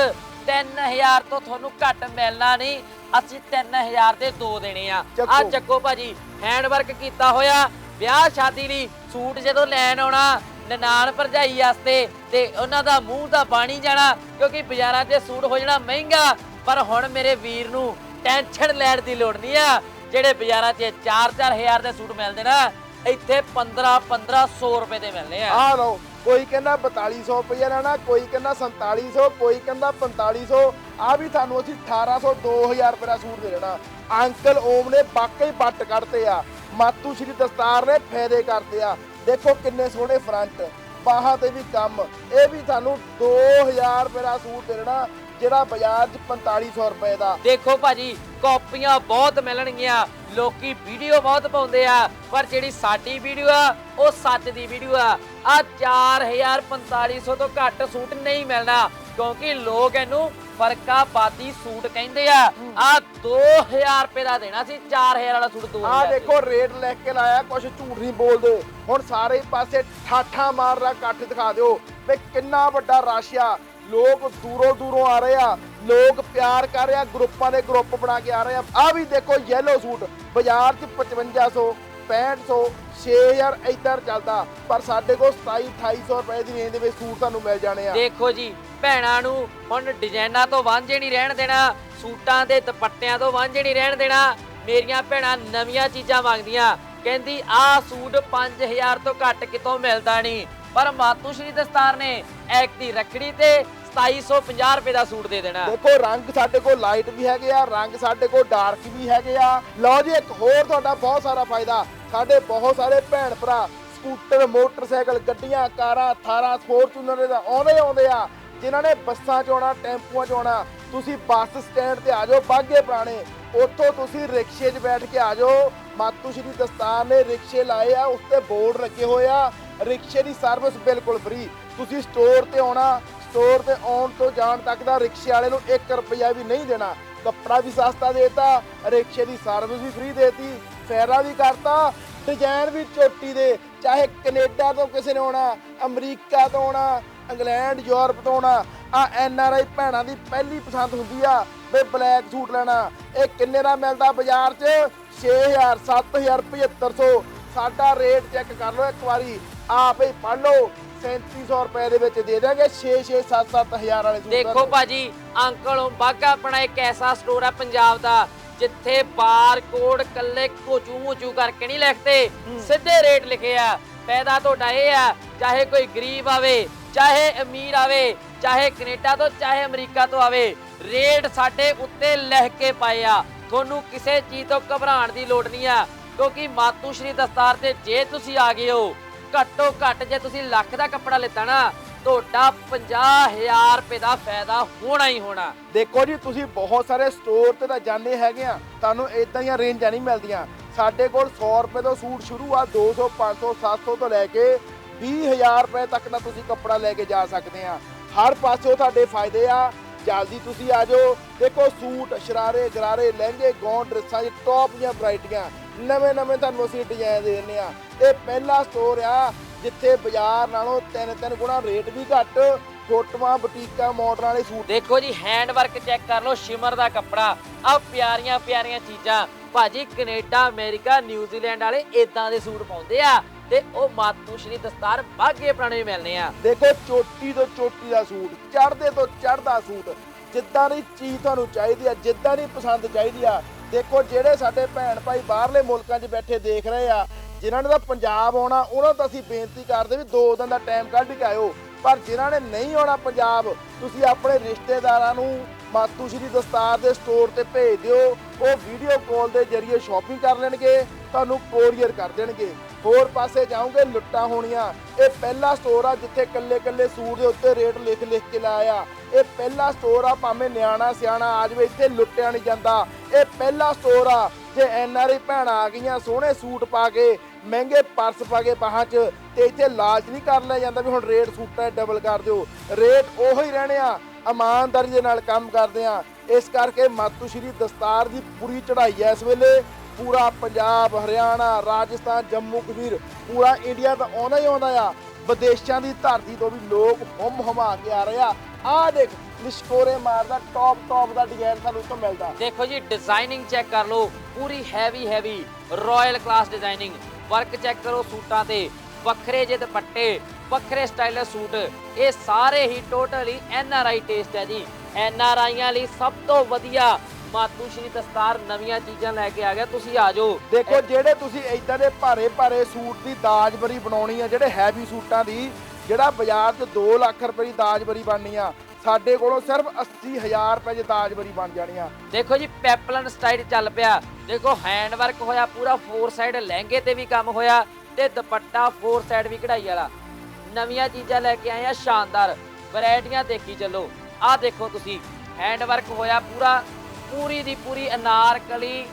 3000 ਤੋਂ ਤੁਹਾਨੂੰ ਘੱਟ ਮਿਲਣਾ ਨਹੀਂ। ਅਸੀਂ 3000 ਦੇ ਦੋ ਦੇਣੇ ਆ। ਆ ਚੱਕੋ। ਭਾਜੀ ਹੈਂਡ ਵਰਕ ਕੀਤਾ ਹੋਇਆ। ਵਿਆਹ ਸ਼ਾਦੀ ਲਈ ਸੂਟ ਜਦੋਂ ਲੈਣ ਆਉਣਾ ਨਨਾਣ ਭਰਜਾਈ ਵਾਸਤੇ ਤੇ ਉਹਨਾਂ ਦਾ ਮੂੰਹ ਤਾਂ ਬਾਣੀ ਜਾਣਾ ਕਿਉਂਕਿ ਬਾਜ਼ਾਰਾਂ 'ਚ ਸੂਟ ਹੋ ਜਾਣਾ ਮਹਿੰਗਾ। ਪਰ ਹੁਣ ਮੇਰੇ ਵੀਰ ਨੂੰ ਟੈਨਸ਼ਨ ਲੈਣ ਦੀ ਲੋੜ ਨਹੀਂ ਆ। ਜਿਹੜੇ ਬਾਜ਼ਾਰਾਂ 'ਚ 4-4000 ਦੇ ਸੂਟ ਮਿਲਦੇ ਨਾ ਇੱਥੇ 15-1500 ਰੁਪਏ ਦੇ ਮਿਲਨੇ ਆ। ਆ ਲਓ। ਕੋਈ ਕਹਿੰਦਾ 4200 ਰੁਪਏ ਲੈਣਾ, ਕੋਈ ਕਹਿੰਦਾ 4700 ਕੋਈ ਕਹਿੰਦਾ 4500 ਆ ਵੀ ਤੁਹਾਨੂੰ ਅਸੀਂ 1800 2000 ਰੁਪਏ ਦਾ ਸੂਟ ਦੇ ਦੇਣਾ। ਅੰਕਲ ਓਮ ਨੇ ਵਾਕਈ ਬੱਟ ਕੱਢਤੇ ਆ। ਮਾਤੂ ਸ਼੍ਰੀ ਦਸਤਾਰ ਨੇ ਫਾਇਦੇ ਕਰਤੇ ਆ। ਦੇਖੋ ਕਿੰਨੇ ਸੋਹਣੇ ਫਰੰਟ ਬਾਹਾਂ ਤੇ ਵੀ ਕੰਮ। ਇਹ ਵੀ ਤੁਹਾਨੂੰ 2000 ਰੁਪਏ ਦਾ ਸੂਟ ਦੇ ਦੇਣਾ। ਜਿਹੜਾ ਬਾਜ਼ਾਰ 'ਚ 4500 ਰੁਪਏ ਦਾ। ਦੇਖੋ ਭਾਜੀ ਕਾਪੀਆਂ ਬਹੁਤ ਮਿਲਣਗੀਆਂ ਲੋਕੀ ਵੀਡੀਓ ਬਹੁਤ ਪਾਉਂਦੇ ਆ ਪਰ ਜਿਹੜੀ ਸਾਡੀ ਵੀਡੀਓ ਆ ਉਹ ਸੱਚ ਦੀ ਵੀਡੀਓ ਆ। ਆ 4000 4500 ਤੋਂ ਘੱਟ ਸੂਟ ਨਹੀਂ ਮਿਲਣਾ ਕਿਉਂਕਿ ਲੋਕ ਇਹਨੂੰ ਫਰਕਾ ਬਾਦੀ ਸੂਟ ਕਹਿੰਦੇ ਆ। ਆ 2000 ਰੁਪਏ ਦਾ ਦੇਣਾ ਸੀ 4000 ਵਾਲਾ ਸੂਟ 2000 ਆ ਦੇਖੋ ਰੇਟ ਲੈ ਕੇ ਲਾਇਆ ਕੁਝ ਝੂਠ ਨਹੀਂ ਬੋਲਦੇ। ਹੁਣ ਸਾਰੇ ਪਾਸੇ ਠਾਠਾ ਮਾਰਦਾ ਇਕੱਠ ਦਿਖਾ ਦਿਓ ਵੀ ਕਿੰਨਾ ਵੱਡਾ ਰਸ਼ ਆ। ਲੋਕ ਦੂਰੋਂ ਦੂਰੋਂ ਆ ਰਹੇ ਆ, ਲੋਕ ਪਿਆਰ ਕਰ ਰਹੇ ਆ, ਗਰੁੱਪਾਂ ਦੇ ਗਰੁੱਪ ਬਣਾ ਕੇ ਆ ਰਹੇ ਆ। ਆ ਵੀ ਦੇਖੋ ਯੈਲੋ ਸੂਟ ਬਾਜ਼ਾਰ 'ਚ 5500 6500 6000 ਏਦਾਂ ਚੱਲਦਾ, ਪਰ ਸਾਡੇ ਕੋਲ 27 2800 ਰੁਪਏ ਦੀ ਰੇਂਜ ਦੇ ਵਿੱਚ ਸੂਟ ਤੁਹਾਨੂੰ ਮਿਲ ਜਾਣੇ ਆ। ਦੇਖੋ ਜੀ, ਭੈਣਾਂ ਨੂੰ ਹੁਣ ਡਿਜ਼ਾਈਨਾਂ ਤੋਂ ਵਾਂਝੇ ਨਹੀਂ ਰਹਿਣ ਦੇਣਾ, ਸੂਟਾਂ ਦੇ ਦੁਪੱਟਿਆਂ ਤੋਂ ਵਾਂਝੇ ਨਹੀਂ ਰਹਿਣ ਦੇਣਾ, ਮੇਰੀਆਂ ਭੈਣਾਂ ਨਵੀਆਂ ਚੀਜ਼ਾਂ ਮੰਗਦੀਆਂ, ਕਹਿੰਦੀ ਆਹ ਸੂਟ 5000 ਤੋਂ ਘੱਟ ਕਿਤੋਂ ਮਿਲਦਾ ਨਹੀਂ, ਪਰ ਮਾਤੂ ਸ਼੍ਰੀ ਦਸਤਾਰ ਨੇ ਐਕ ਦੀ ਰੱਖੜੀ ਤੇ 2750 ਰੁਪਏ ਦਾ ਸੂਟ ਦੇ ਦੇਣਾ। ਦੇਖੋ, ਰੰਗ ਸਾਡੇ ਕੋਲ ਲਾਈਟ ਵੀ ਹੈਗੇ ਆ, ਰੰਗ ਸਾਡੇ ਕੋਲ ਡਾਰਕ ਵੀ ਹੈਗੇ ਆ। ਲਓ ਜੀ, ਇੱਕ ਹੋਰ ਤੁਹਾਡਾ ਬਹੁਤ ਸਾਰਾ ਫਾਇਦਾ। ਸਾਡੇ ਬਹੁਤ ਸਾਰੇ ਭੈਣ ਭਰਾ ਸਕੂਟਰ, ਮੋਟਰਸਾਈਕਲ, ਗੱਡੀਆਂ, ਕਾਰਾਂ, ਥਾਰਾਂ ਫੋਰਚੂਨਰ ਦਾ ਆਉਂਦੇ ਆਉਂਦੇ ਆ। ਜਿਨ੍ਹਾਂ ਨੇ ਬੱਸਾਂ 'ਚ ਆਉਣਾ, ਟੈਂਪੂਆਂ 'ਚ ਆਉਣਾ, ਤੁਸੀਂ ਬੱਸ ਸਟੈਂਡ ਤੇ ਆ ਜਾਓ ਬਾਗੇ ਪੁਰਾਣੇ। ਉੱਥੋਂ ਤੁਸੀਂ ਰਿਕਸ਼ੇ 'ਚ ਬੈਠ ਕੇ ਆ ਜਾਓ। ਮਾਤੂ ਸ਼੍ਰੀ ਦਸਤਾਰ ਨੇ ਰਿਕਸ਼ੇ ਲਾਏ ਆ, ਉਸ ਤੇ ਬੋਰਡ ਲੱਗੇ ਹੋਏ ਆ। ਰਿਕਸ਼ੇ ਦੀ ਸਰਵਿਸ ਬਿਲਕੁਲ ਫ੍ਰੀ ਤੁਸੀਂ ਸਟੋਰ ਤੇ ਆਉਣਾ ਸਟੋਰ ਤੇ ਆਉਣ ਤੋਂ ਜਾਣ ਤੱਕ ਦਾ ਰਿਕਸ਼ੇ ਵਾਲੇ ਨੂੰ 1 ਰੁਪਿਆ ਵੀ ਨਹੀਂ ਦੇਣਾ। ਕੱਪੜਾ ਵੀ ਸਸਤਾ ਦੇਤਾ, ਰਿਕਸ਼ੇ ਦੀ ਸਰਵਿਸ ਵੀ ਫ੍ਰੀ ਦੇਤੀ, ਫੇਰਾ ਵੀ ਕਰਤਾ ਡਿਜ਼ਾਈਨ ਵੀ ਚੋਟੀ ਦੇ, ਚਾਹੇ ਕੈਨੇਡਾ ਤੋਂ ਕਿਸੇ ਨੇ ਆਉਣਾ, ਅਮਰੀਕਾ ਤੋਂ ਆਉਣਾ, ਇੰਗਲੈਂਡ, ਯੂਰਪ ਤੋਂ ਆਉਣਾ ਆ ਐਨ ਆਰ ਆਈ ਭੈਣਾਂ ਦੀ ਪਹਿਲੀ ਪਸੰਦ ਹੁੰਦੀ ਆ ਵੀ ਬਲੈਕ ਸੂਟ ਲੈਣਾ। ਇਹ ਕਿੰਨੇ ਦਾ ਮਿਲਦਾ ਬਾਜ਼ਾਰ 'ਚ? 6000 7000 7500 ਸਾਡਾ ਰੇਟ ਚੈੱਕ ਕਰ ਲਓ ਇੱਕ ਵਾਰੀ, ਆਪ ਹੀ ਪੜ ਲਓ। 3700 ਰੁਪਏ ਦੇ ਵਿੱਚ ਦੇ ਦਾਂਗੇ 6 6 7 7000 ਵਾਲੇ ਸੂਟ ਦੇਖੋ ਭਾਜੀ ਅੰਕਲ ਬਾਗਾ ਆਪਣਾ ਇੱਕ ਐਸਾ ਸਟੋਰ ਹੈ ਪੰਜਾਬ ਦਾ ਜਿੱਥੇ ਬਾਰਕੋਡ ਕੱਲੇ ਕੋਚੂ ਮੋਚੂ ਕਰਕੇ ਨਹੀਂ ਲਿਖਦੇ। ਸਿੱਧੇ ਰੇਟ ਲਿਖੇ ਆ। ਫਾਇਦਾ ਤੁਹਾਡਾ ਇਹ ਆ ਚਾਹੇ ਕੋਈ ਗਰੀਬ ਆਵੇ ਚਾਹੇ ਅਮੀਰ ਆਵੇ ਚਾਹੇ ਕੈਨੇਡਾ ਤੋਂ ਚਾਹੇ ਅਮਰੀਕਾ ਤੋਂ ਆਵੇ ਰੇਟ ਸਾਡੇ ਉੱਤੇ ਲਿਖ ਕੇ ਪਾਏ ਆ। ਤੁਹਾਨੂੰ ਕਿਸੇ ਚੀਜ਼ ਤੋਂ ਘਬਰਾਉਣ ਦੀ ਲੋੜ ਨਹੀਂ ਆ ਕਿਉਂਕਿ ਮਾਤੂ ਸ਼੍ਰੀ ਦਸਤਾਰ ਤੇ ਜੇ ਤੁਸੀਂ ਆ ਗਏ ਹੋ ਘੱਟੋ ਘੱਟ ਜੇ ਤੁਸੀਂ ਲੱਖ ਦਾ ਕੱਪੜਾ ਲਿੱਤਾ ਨਾ, ਤੁਹਾਡਾ 50000 ਰੁਪਏ ਦਾ ਫਾਇਦਾ ਹੋਣਾ ਹੀ ਹੋਣਾ। ਦੇਖੋ ਜੀ, ਤੁਸੀਂ ਬਹੁਤ ਸਾਰੇ ਸਟੋਰ ਤੇ ਤਾਂ ਜਾਂਦੇ ਹੈਗੇ ਆ, ਤੁਹਾਨੂੰ ਇਦਾਂ ਦੀਆਂ ਰੇਂਜਾਂ ਨਹੀਂ ਮਿਲਦੀਆਂ। ਸਾਡੇ ਕੋਲ 100 ਰੁਪਏ ਤੋਂ ਸੂਟ ਸ਼ੁਰੂ ਆ 200 500 700 ਤੋਂ ਲੈ ਕੇ 20000 ਰੁਪਏ ਤੱਕ ਦਾ ਤੁਸੀਂ ਕੱਪੜਾ ਲੈ ਕੇ ਜਾ ਸਕਦੇ ਆ। ਹਰ ਪਾਸਿਓਂ ਤੁਹਾਡੇ ਫਾਇਦੇ ਆ, ਜਲਦੀ ਤੁਸੀਂ ਆ ਜਾਓ। ਦੇਖੋ ਸੂਟ, ਸ਼ਰਾਰੇ, ਗਰਾਰੇ, ਲਹਿੰਗੇ ਗੌਨ ਡਰੈਸਾਂ ਦੀ ਟੌਪ ਦੀਆਂ ਵੈਰਾਈਟੀਆਂ ਨਵੇਂ ਨਵੇਂ ਤੁਹਾਨੂੰ ਅਸੀਂ ਡਿਜ਼ਾਈਨ ਦੇ ਦਿੰਦੇ ਆ ਇਹ ਪਹਿਲਾ ਸਟੋਰ ਆ ਜਿੱਥੇ ਬਾਜ਼ਾਰ ਨਾਲੋਂ ਤਿੰਨ ਤਿੰਨ ਗੁਣਾ ਰੇਟ ਵੀ ਘੱਟ ਫੋਟੋਆਂ ਬੁਟੀਕਾਂ ਮਾਡਲਾਂ ਵਾਲੇ ਸੂਟ। ਦੇਖੋ ਜੀ ਹੈਂਡ ਵਰਕ ਚੈੱਕ ਕਰ ਲਓ ਸ਼ਿਮਰ ਦਾ ਕੱਪੜਾ। ਆ ਪਿਆਰੀਆਂ ਪਿਆਰੀਆਂ ਚੀਜ਼ਾਂ ਭਾਜੀ ਕੈਨੇਡਾ ਅਮਰੀਕਾ ਨਿਊਜ਼ੀਲੈਂਡ ਵਾਲੇ ਇਦਾਂ ਦੇ ਸੂਟ ਪਾਉਂਦੇ ਆ। ਤੇ ਉਹ ਮਾਤੂ ਸ਼੍ਰੀ ਦਸਤਾਰ ਬਾਗੇ ਪੁਰਾਣੇ ਮਿਲਨੇ ਆ। ਦੇਖੋ ਚੋਟੀ ਤੋਂ ਚੋਟੀ ਦਾ ਸੂਟ ਚੜ੍ਹਦੇ ਤੋਂ ਚੜ੍ਹਦਾ ਸੂਟ। ਜਿੱਦਾਂ ਦੀ ਚੀਜ਼ ਤੁਹਾਨੂੰ ਚਾਹੀਦੀ ਆ ਜਿੱਦਾਂ ਦੀ ਪਸੰਦ ਚਾਹੀਦੀ ਆ ਦੇਖੋ, ਜਿਹੜੇ ਸਾਡੇ ਭੈਣ ਭਾਈ ਬਾਹਰਲੇ ਮੁਲਕਾਂ 'ਚ ਬੈਠੇ ਦੇਖ ਰਹੇ ਆ, ਜਿਨ੍ਹਾਂ ਨੇ ਤਾਂ ਪੰਜਾਬ ਆਉਣਾ, ਉਹਨਾਂ ਨੂੰ ਤਾਂ ਅਸੀਂ ਬੇਨਤੀ ਕਰਦੇ ਵੀ ਦੋ ਦਿਨ ਦਾ ਟਾਈਮ ਕੱਢ ਕੇ ਆਇਓ। ਪਰ ਜਿਨ੍ਹਾਂ ਨੇ ਨਹੀਂ ਆਉਣਾ ਪੰਜਾਬ, ਤੁਸੀਂ ਆਪਣੇ ਰਿਸ਼ਤੇਦਾਰਾਂ ਨੂੰ ਮਾਤੂ ਸ਼੍ਰੀ ਦਸਤਾਰ ਦੇ ਸਟੋਰ ਤੇ ਭੇਜ ਦਿਓ। ਉਹ ਵੀਡੀਓ ਕਾਲ ਦੇ ਜ਼ਰੀਏ ਸ਼ਾਪਿੰਗ ਕਰ ਲੈਣਗੇ, ਤੁਹਾਨੂੰ ਕੋਰੀਅਰ ਕਰ ਦੇਣਗੇ। ਹੋਰ ਪਾਸੇ ਜਾਓਗੇ, ਲੁੱਟਾਂ ਹੋਣੀਆਂ। ਇਹ ਪਹਿਲਾ ਸਟੋਰ ਆ ਜਿੱਥੇ ਕੱਲੇ ਕੱਲੇ ਸੂਟ ਦੇ ਉੱਤੇ ਰੇਟ ਲਿਖ ਲਿਖ ਕੇ ਲਾਇਆ। ਇਹ ਪਹਿਲਾ ਸਟੋਰ ਆ, ਭਾਵੇਂ ਨਿਆਣਾ ਸਿਆਣਾ ਆ ਜਾਵੇ, ਇੱਥੇ ਲੁੱਟਿਆ ਨਹੀਂ ਜਾਂਦਾ। ਇਹ ਪਹਿਲਾ ਸਟੋਰ ਆ। ਜੇ ਐਨਆਰਆਈ ਭੈਣਾਂ ਆ ਗਈਆਂ, ਸੋਹਣੇ ਸੂਟ ਪਾ ਕੇ, ਮਹਿੰਗੇ ਪਰਸ ਪਾ ਕੇ ਬਾਹਾਂ 'ਚ, ਤੇ ਇੱਥੇ ਲਾਲਚ ਨਹੀਂ ਕਰ ਲਿਆ ਜਾਂਦਾ ਵੀ ਹੁਣ ਰੇਟ ਸੂਟਾਂ ਡਬਲ ਕਰ ਦਿਓ। ਰੇਟ ਉਹੋ ਹੀ ਰਹਿਣੇ ਆ, ਇਮਾਨਦਾਰੀ ਦੇ ਨਾਲ ਕੰਮ ਕਰਦੇ ਆ। ਇਸ ਕਰਕੇ ਮਾਤੂ ਸ਼੍ਰੀ ਦਸਤਾਰ ਦੀ ਪੂਰੀ ਚੜ੍ਹਾਈ ਐ ਇਸ ਵੇਲੇ। ਪੂਰਾ ਪੰਜਾਬ, ਹਰਿਆਣਾ, ਰਾਜਸਥਾਨ, ਜੰਮੂ, ਕਸ਼ਮੀਰ, ਪੂਰਾ ਇੰਡੀਆ ਤਾਂ ਆਉਂਦਾ ਹੀ ਆਉਂਦਾ ਆ। ਵਿਦੇਸ਼ਾਂ ਦੀ ਧਰਤੀ ਤੋਂ ਵੀ ਲੋਕ ਹੁਮ ਹਮਾ ਕੇ ਆ ਰਹੇ ਆ। ਆ ਦੇਖ ਲਿਸ਼ਕੋਰੇ ਮਾਰਦਾ ਟੌਪ ਟੌਪ ਦਾ ਡਿਜ਼ਾਈਨ ਸਾਨੂੰ ਤੋਂ ਮਿਲਦਾ। ਦੇਖੋ ਜੀ ਡਿਜ਼ਾਈਨਿੰਗ ਚੈੱਕ ਕਰ ਲਓ ਪੂਰੀ heavy heavy royal class designing work check ਕਰੋ ਸੂਟਾਂ ਤੇ ਵੱਖਰੇ ਜਿਹੇ ਦੁਪੱਟੇ ਵੱਖਰੇ ਸਟਾਈਲਸ ਸੂਟ। ਇਹ ਸਾਰੇ ਹੀ totally N R I taste ਹੈ ਜੀ। ਐਨ ਆਰ ਆਈਆਂ ਲਈ ਸਭ ਤੋਂ ਵਧੀਆ ਮਾਤੂ ਸ਼੍ਰੀ ਦਸਤਾਰ ਨਵੀਆਂ ਚੀਜ਼ਾਂ ਲੈ ਕੇ ਆ ਗਿਆ। ਤੁਸੀਂ ਆ ਜਾਓ। ਦੇਖੋ ਜਿਹੜੇ ਤੁਸੀਂ ਇਦਾਂ ਦੇ ਭਾਰੇ ਭਾਰੇ ਸੂਟ ਦੀ ਦਾਜਬਰੀ ਬਣਾਉਣੀ ਆ ਜਿਹੜੇ ਹੈਵੀ ਸੂਟਾਂ ਦੀ ਜਿਹੜਾ ਬਾਜ਼ਾਰ 'ਚ 2 ਲੱਖ ਰੁਪਏ ਦੀ ਦਾਜਬਰੀ ਬਣਨੀ ਆ ਸਾਡੇ ਕੋਲੋਂ ਸਿਰਫ 80000 ਰੁਪਏ 'ਚ ਦਾਜਬਰੀ ਬਣ ਜਾਣੀ ਆ। ਦੇਖੋ ਜੀ ਪੈਪਲਨ ਸਟਾਈਲ ਚੱਲ ਪਿਆ। ਦੇਖੋ ਹੈਂਡ ਵਰਕ ਹੋਇਆ, ਪੂਰਾ ਫੋਰ ਸਾਈਡ ਲਹਿੰਗੇ ਤੇ ਵੀ ਕੰਮ ਹੋਇਆ ਤੇ ਦੁਪੱਟਾ ਫੋਰ ਸਾਈਡ ਵੀ ਕਢਾਈ ਵਾਲਾ। ਨਵੀਆਂ ਚੀਜ਼ਾਂ ਲੈ ਕੇ ਆਏ ਆ, ਸ਼ਾਨਦਾਰ। ਵੈਰਾਈਟੀਆਂ ਦੇਖੀ ਚੱਲੋ। ਆਹ ਦੇਖੋ ਤੁਸੀਂ ਹੈਂਡ ਵਰਕ ਹੋਇਆ ਪੂਰਾ, ਪੂਰੀ ਦੀ ਪੂਰੀ ਅਨਾਰਕਲੀ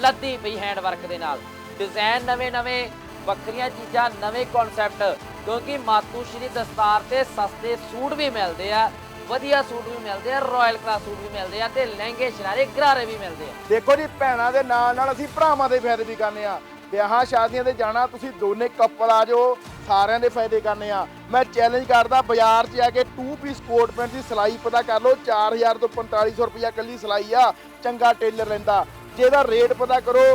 ਲੱਦੀ ਪਈ ਹੈਂਡ ਵਰਕ ਦੇ ਨਾਲ। ਡਿਜ਼ਾਈਨ ਨਵੇਂ ਨਵੇਂ, ਵੱਖਰੀਆਂ ਚੀਜ਼ਾਂ, ਨਵੇਂ ਕਨਸੈਪਟ ਕਿਉਂਕਿ ਮਾਤੂ ਸ਼੍ਰੀ ਦਸਤਾਰ ਤੇ ਸਸਤੇ ਸੂਟ ਵੀ ਮਿਲਦੇ ਆ। ਵਧੀਆ ਸੂਟ ਵੀ ਮਿਲਦੇ ਆ ਰਾਇਲ ਕਲਾਸ ਸੂਟ ਵੀ ਮਿਲਦੇ ਆ ਤੇ ਲਹਿੰਗੇ, ਸ਼ਰਾਰੇ, ਗਰਾਰੇ ਵੀ ਮਿਲਦੇ ਆ। ਦੇਖੋ ਜੀ, ਭੈਣਾਂ ਦੇ ਨਾਲ ਨਾਲ ਅਸੀਂ ਭਰਾਵਾਂ ਦੇ ਫਾਇਦੇ ਵੀ ਕਰਨੇ ਆ। ਵਿਆਹਾਂ ਸ਼ਾਦੀਆਂ ਤੇ ਜਾਣਾ, ਤੁਸੀਂ ਦੋਨੇ ਕਪਲ ਆ ਜਾਓ, ਸਾਰਿਆਂ ਦੇ ਫਾਇਦੇ ਕਰਨੇ ਆ। ਮੈਂ ਚੈਲੰਜ ਕਰਦਾ, ਬਾਜ਼ਾਰ 'ਚ ਜਾ ਕੇ 2 ਪੀਸ ਕੋਟ ਪੈਂਟ ਦੀ ਸਿਲਾਈ ਪਤਾ ਕਰ ਲਓ 4000 ਤੋਂ 4500 ਰੁਪਇਆ ਕੱਲੀ ਸਿਲਾਈ ਆ, ਚੰਗਾ ਟੇਲਰ ਲੈਂਦਾ ਜਿਹਦਾ ਰੇਟ ਪਤਾ ਕਰੋ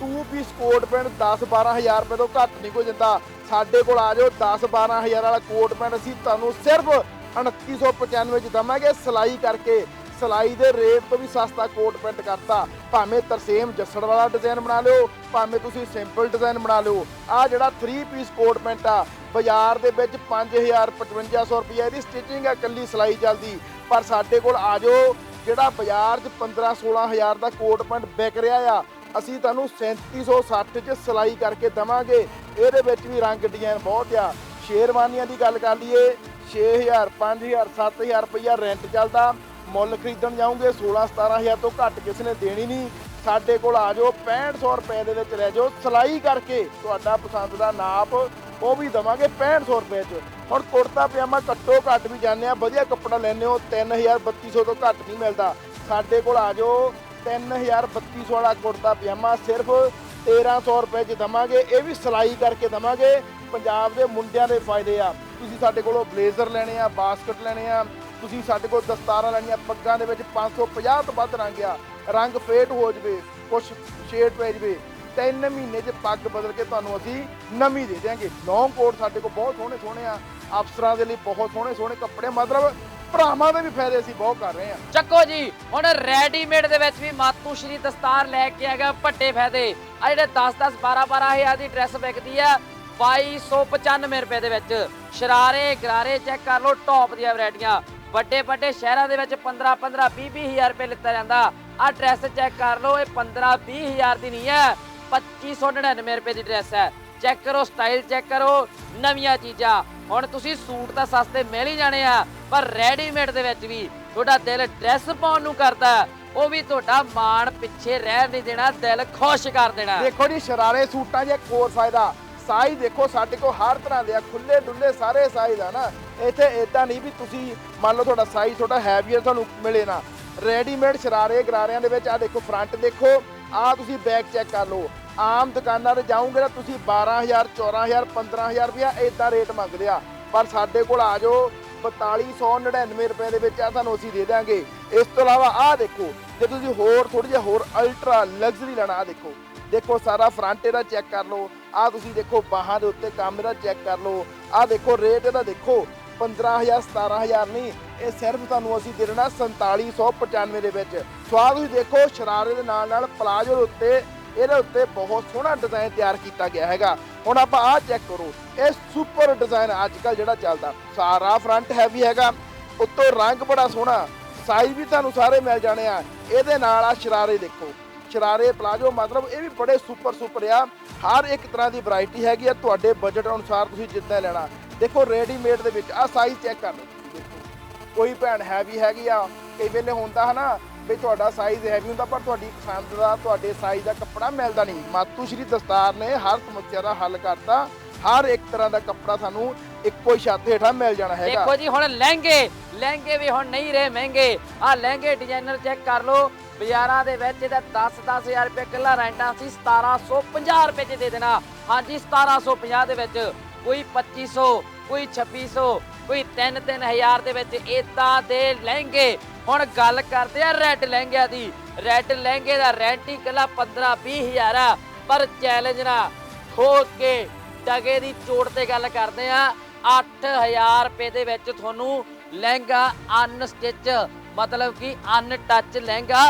2 ਪੀਸ ਕੋਟ ਪੈਂਟ 10 12000 ਰੁਪਏ ਤੋਂ ਘੱਟ ਨਹੀਂ ਕੋਈ ਦਿੰਦਾ। ਸਾਡੇ ਕੋਲ ਆ ਜਾਓ 10 12000 ਵਾਲਾ ਕੋਟ ਪੈਂਟ ਅਸੀਂ ਤੁਹਾਨੂੰ ਸਿਰਫ 2995 ਚ ਦਵਾਂਗੇ ਸਿਲਾਈ ਕਰਕੇ। ਸਿਲਾਈ ਦੇ ਰੇਟ ਤੋਂ ਵੀ ਸਸਤਾ ਕੋਟ ਪੈਂਟ ਕਰਤਾ। ਭਾਵੇਂ ਤਰਸੇਮ ਜੱਸੜ ਵਾਲਾ ਡਿਜ਼ਾਈਨ ਬਣਾ ਲਿਓ, ਭਾਵੇਂ ਤੁਸੀਂ ਸਿੰਪਲ ਡਿਜ਼ਾਈਨ ਬਣਾ ਲਿਓ। ਆ ਜਿਹੜਾ 3 ਪੀਸ ਕੋਟ ਪੈਂਟ ਆ, ਬਾਜ਼ਾਰ ਦੇ ਵਿੱਚ 5000 5500 ਰੁਪਏ ਦੀ ਸਟਿਚਿੰਗ ਆ ਕੱਲੀ ਸਿਲਾਈ ਚੱਲਦੀ। ਪਰ ਸਾਡੇ ਕੋਲ ਆ ਜਾਓ, ਜਿਹੜਾ ਬਾਜ਼ਾਰ 'ਚ 15 16000 ਦਾ ਕੋਟ ਪੈਂਟ ਵਿਕ ਰਿਹਾ ਆ, ਅਸੀਂ ਤੁਹਾਨੂੰ 3760 'ਚ ਸਿਲਾਈ ਕਰਕੇ ਦਵਾਂਗੇ। ਇਹਦੇ ਵਿੱਚ ਵੀ ਰੰਗ ਡਿਜ਼ਾਈਨ ਬਹੁਤ ਆ। ਸ਼ੇਰਵਾਨੀਆਂ ਦੀ ਗੱਲ ਕਰ ਲਈਏ 6000 5000 7000 ਰੁਪਇਆ ਰੈਂਟ ਚੱਲਦਾ। ਮੁੱਲ ਖਰੀਦਣ ਜਾਓਗੇ 16 17000 ਤੋਂ ਘੱਟ ਕਿਸੇ ਨੇ ਦੇਣੀ ਨਹੀਂ। ਸਾਡੇ ਕੋਲ ਆ ਜਾਓ 6500 ਰੁਪਏ ਦੇ ਵਿੱਚ ਲੈ ਜਾਓ, ਸਿਲਾਈ ਕਰਕੇ ਤੁਹਾਡਾ ਪਸੰਦ ਦਾ ਨਾਪ ਉਹ ਵੀ ਦਵਾਂਗੇ 6500 ਰੁਪਏ 'ਚ। ਹੁਣ ਕੁੜਤਾ, ਪਜਾਮਾ ਘੱਟੋ ਘੱਟ ਵੀ ਜਾਂਦੇ ਆ, ਵਧੀਆ ਕੱਪੜਾ ਲੈਣੇ ਹੋ 3000 3200 ਤੋਂ ਘੱਟ ਨਹੀਂ ਮਿਲਦਾ। ਸਾਡੇ ਕੋਲ ਆ ਜਾਓ 3000 3200 ਵਾਲਾ ਕੁੜਤਾ, ਪਜਾਮਾ ਸਿਰਫ 1300 ਰੁਪਏ 'ਚ ਦਵਾਂਗੇ, ਇਹ ਵੀ ਸਿਲਾਈ ਕਰਕੇ ਦਵਾਂਗੇ। ਪੰਜਾਬ ਦੇ ਮੁੰਡਿਆਂ ਦੇ ਫਾਇਦੇ ਆ। ਤੁਸੀਂ ਸਾਡੇ ਕੋਲੋਂ ਬਲੇਜ਼ਰ ਲੈਣੇ ਆ, ਬਾਸਕਟ ਲੈਣੇ ਆ, ਤੁਸੀਂ ਸਾਡੇ ਕੋਲ ਦਸਤਾਰਾਂ ਲੈਣੀਆਂ, ਪੱਗਾਂ ਦੇ ਵਿੱਚ 550 ਤੋਂ ਵੱਧ ਰੰਗ ਆ। ਰੰਗ ਫੇਟ ਹੋ ਜਵੇ, ਕੁਛ ਸ਼ੇਡ ਪੈ ਜਵੇ, ਤਿੰਨ ਮਹੀਨੇ 'ਚ ਪੱਗ ਬਦਲ ਕੇ ਤੁਹਾਨੂੰ ਅਸੀਂ ਨਵੀਂ ਦੇ ਦਿਆਂਗੇ। ਲੌਂਗ ਕੋਟ ਸਾਡੇ ਕੋਲ ਬਹੁਤ ਸੋਹਣੇ ਸੋਹਣੇ ਆ। ਅਫਸਰਾਂ ਦੇ ਲਈ ਬਹੁਤ ਸੋਹਣੇ ਸੋਹਣੇ ਕੱਪੜੇ, ਮਤਲਬ ਭਰਾਵਾਂ ਦੇ ਵੀ ਫਾਇਦੇ ਅਸੀਂ ਬਹੁਤ ਕਰ ਰਹੇ ਆ ਚੱਕੋ ਜੀ, ਹੁਣ ਰੈਡੀਮੇਡ ਦੇ ਵਿੱਚ ਵੀ ਮਾਤੂ ਸ਼੍ਰੀ ਦਸਤਾਰ ਲੈ ਕੇ ਆ ਗਿਆ ਵੱਡੇ ਫਾਇਦੇ। ਆ ਜਿਹੜੇ 10 10 12 12 ਹਜ਼ਾਰ ਦੀ ਡਰੈਸ ਵਿਕਦੀ ਆ 2295 ਰੁਪਏ ਦੇ ਵਿੱਚ। ਸ਼ਰਾਰੇ, ਗਰਾਰੇ ਚੈੱਕ ਕਰ ਲਓ ਟੌਪ ਦੀਆਂ ਵੈਰਾਈਟੀਆਂ। ਵੱਡੇ ਵੱਡੇ ਸ਼ਹਿਰਾਂ ਦੇ ਵਿੱਚ 15 15 20 20 ਹਜ਼ਾਰ ਰੁਪਏ ਲਿੱਤਾ ਜਾਂਦਾ। ਆ ਡਰੈਸ ਚੈੱਕ ਕਰ ਲਓ, ਇਹ 15 20 ਹਜ਼ਾਰ ਦੀ ਨਹੀਂ ਹੈ 2599 ਰੁਪਏ ਦੀ ਡਰੈਸ ਹੈ। ਚੈੱਕ ਕਰੋ ਸਟਾਈਲ ਚੈੱਕ ਕਰੋ, ਨਵੀਆਂ ਚੀਜ਼ਾਂ। ਹੁਣ ਤੁਸੀਂ ਸੂਟ ਤਾਂ ਸਸਤੇ ਮਿਲ ਹੀ ਜਾਣੇ ਆ, ਪਰ ਰੈਡੀਮੇਡ ਦੇ ਵਿੱਚ ਵੀ ਤੁਹਾਡਾ ਦਿਲ ਡਰੈਸ ਪਾਉਣ ਨੂੰ ਕਰਦਾ, ਉਹ ਵੀ ਤੁਹਾਡਾ ਮਾਣ ਪਿੱਛੇ ਰਹਿ ਨਹੀਂ ਦੇਣਾ, ਦਿਲ ਖੁਸ਼ ਕਰ ਦੇਣਾ। ਦੇਖੋ ਜੀ, ਸ਼ਰਾਰੇ ਸੂਟਾਂ 'ਚ ਇੱਕ ਹੋਰ ਫਾਇਦਾ, ਸਾਈਜ਼ ਦੇਖੋ ਸਾਡੇ ਕੋਲ ਹਰ ਤਰ੍ਹਾਂ ਦੇ ਆ ਖੁੱਲੇ ਡੁੱਲੇ ਸਾਰੇ ਸਾਈਜ਼ ਆ ਨਾ, ਇੱਥੇ ਇਦਾਂ ਨਹੀਂ ਵੀ ਤੁਸੀਂ ਮੰਨ ਲਓ ਤੁਹਾਡਾ ਸਾਈਜ਼ ਤੁਹਾਡਾ ਹੈਵੀਅਰ ਤੁਹਾਨੂੰ ਮਿਲੇ ਨਾ। ਰੈਡੀਮੇਡ ਸ਼ਰਾਰੇ ਗਰਾਰਿਆਂ ਦੇ ਵਿੱਚ ਆ ਦੇਖੋ ਫਰੰਟ ਦੇਖੋ, ਆ ਤੁਸੀਂ ਬੈਕ ਚੈੱਕ ਕਰ ਲਓ। ਆਮ ਦੁਕਾਨਾਂ ਤੇ ਜਾਓਗੇ ਤਾਂ ਤੁਸੀਂ 12000 14000 15000 ਰੁਪਇਆ ਇਦਾਂ ਰੇਟ ਮੰਗਦੇ ਆ। ਪਰ ਸਾਡੇ ਕੋਲ ਆ ਜਾਓ 4299 ਰੁਪਏ ਦੇ ਵਿੱਚ ਆ ਤੁਹਾਨੂੰ ਅਸੀਂ ਦੇ ਦਾਂਗੇ ਇਸ ਤੋਂ ਇਲਾਵਾ ਆਹ ਦੇਖੋ, ਜੇ ਤੁਸੀਂ ਹੋਰ ਥੋੜੀ ਜਿਹਾ ਹੋਰ ਅਲਟਰਾ ਲਗਜ਼ਰੀ ਲੈਣਾ ਆ ਦੇਖੋ। ਦੇਖੋ, ਸਾਰਾ ਫਰੰਟ ਇਹਦਾ ਚੈੱਕ ਕਰ ਲਓ। ਆ ਤੁਸੀਂ ਦੇਖੋ, ਬਾਹਾਂ ਦੇ ਉੱਤੇ ਕੰਮ ਇਹਦਾ ਚੈੱਕ ਕਰ ਲਓ। ਆ ਦੇਖੋ ਰੇਟ ਇਹਦਾ ਦੇਖੋ 15000 17000 ਨਹੀਂ, ਇਹ ਸਿਰਫ ਤੁਹਾਨੂੰ ਅਸੀਂ ਦੇ ਦੇਣਾ 4795 ਦੇ ਵਿੱਚ। ਸਵਾਦ ਤੁਸੀਂ ਦੇਖੋ, ਸ਼ਰਾਰੇ ਦੇ ਨਾਲ ਨਾਲ ਪਲਾਜੋ ਦੇ ਉੱਤੇ ਇਹਦੇ ਉੱਤੇ ਬਹੁਤ ਸੋਹਣਾ ਡਿਜ਼ਾਈਨ ਤਿਆਰ ਕੀਤਾ ਗਿਆ ਹੈਗਾ। ਹੁਣ ਆਪਾਂ ਆਹ ਚੈੱਕ ਕਰੋ, ਇਹ ਸੁਪਰ ਡਿਜ਼ਾਈਨ ਅੱਜ ਕੱਲ ਜਿਹੜਾ ਚੱਲਦਾ। ਸਾਰਾ ਫਰੰਟ ਹੈਵੀ ਹੈਗਾ, ਉੱਤੋਂ ਰੰਗ ਬੜਾ ਸੋਹਣਾ ਸਾਈਜ਼ ਵੀ ਤੁਹਾਨੂੰ ਸਾਰੇ ਮਿਲ ਜਾਣੇ ਆ। ਇਹਦੇ ਨਾਲ ਆ ਸ਼ਰਾਰੇ ਦੇਖੋ, ਸ਼ਰਾਰੇ, ਪਲਾਜੋ, ਮਤਲਬ ਇਹ ਵੀ ਬੜੇ ਸੁਪਰ ਸੁਪਰ ਆ। ਹਰ ਇੱਕ ਤਰ੍ਹਾਂ ਦੀ ਵੈਰਾਈਟੀ ਹੈਗੀ ਆ, ਤੁਹਾਡੇ ਬਜਟ ਅਨੁਸਾਰ ਤੁਸੀਂ ਜਿੱਦਾਂ ਲੈਣਾ। ਦੇਖੋ ਰੈਡੀਮੇਡ ਦੇ ਵਿੱਚ ਆ ਸਾਈਜ਼ ਚੈੱਕ ਕਰ ਲਓ। ਕੋਈ ਭੈਣ ਹੈਵੀ ਹੈਗੀ ਆ, ਕਈ ਵੇਲੇ ਹੁੰਦਾ ਹਨਾ ਵੀ ਤੁਹਾਡਾ ਸਾਈਜ਼ ਹੈਵੀ ਹੁੰਦਾ, ਪਰ ਤੁਹਾਡੀ ਪਸੰਦ ਦਾ, ਤੁਹਾਡੇ ਸਾਈਜ਼ ਦਾ ਕੱਪੜਾ ਮਿਲਦਾ ਨਹੀਂ। ਮਾਤੂ ਸ਼੍ਰੀ ਦਸਤਾਰ ਨੇ ਹਰ ਸਮੱਸਿਆ ਦਾ ਹੱਲ ਕਰਤਾ। ਹਰ ਇੱਕ ਤਰ੍ਹਾਂ ਦਾ ਕੱਪੜਾ ਤੁਹਾਨੂੰ ਇੱਕੋ ਹੀ ਛੱਤ ਹੇਠਾਂ ਮਿਲ ਜਾਣਾ ਹੈਗਾ। ਦੇਖੋ ਜੀ, ਹੁਣ ਲਹਿੰਗੇ ਲਹਿੰਗੇ ਵੀ ਹੁਣ ਨਹੀਂ ਰਹੇ ਮਹਿੰਗੇ। ਆ ਲਹਿੰਗੇ ਡਿਜ਼ਾਈਨਰ ਚੈੱਕ ਕਰ ਲਓ। ਬਾਜ਼ਾਰਾਂ ਦੇ ਵਿੱਚ ਇਹਦਾ 10 10000 ਰੁਪਏ ਕਿੱਲਾ ਰੈਂਟਾਂ ਸੀ 1750 ਰੁਪਏ ਚ ਦੇ ਦੇਣਾ। ਹਾਂਜੀ 1750 ਦੇ ਵਿੱਚ ਕੋਈ 2500 ਕੋਈ 2600 ਕੋਈ 3 3000 ਦੇ ਵਿੱਚ ਇਦਾਂ ਦੇ ਲਹਿੰਗੇ। ਹੁਣ ਗੱਲ ਕਰਦੇ ਆ ਰੈੱਡ ਲਹਿੰਗਿਆਂ ਦੀ। ਰੈੱਡ ਲਹਿੰਗੇ ਦਾ ਰੈਂਟ ਹੀ ਕਿੱਲਾ 15 20000 ਆ, ਪਰ ਚੈਲੰਜ ਨਾ ਠੋਕ ਕੇ ਡਗੇ ਦੀ ਚੋਟ ਤੇ ਗੱਲ ਕਰਦੇ ਆ। 8000 ਰੁਪਏ ਦੇ ਵਿੱਚ ਤੁਹਾਨੂੰ ਲਹਿੰਗਾ ਅਨਸਟਿਚ ਮਤਲਬ ਕਿ ਅਨਟੱਚ ਲਹਿੰਗਾ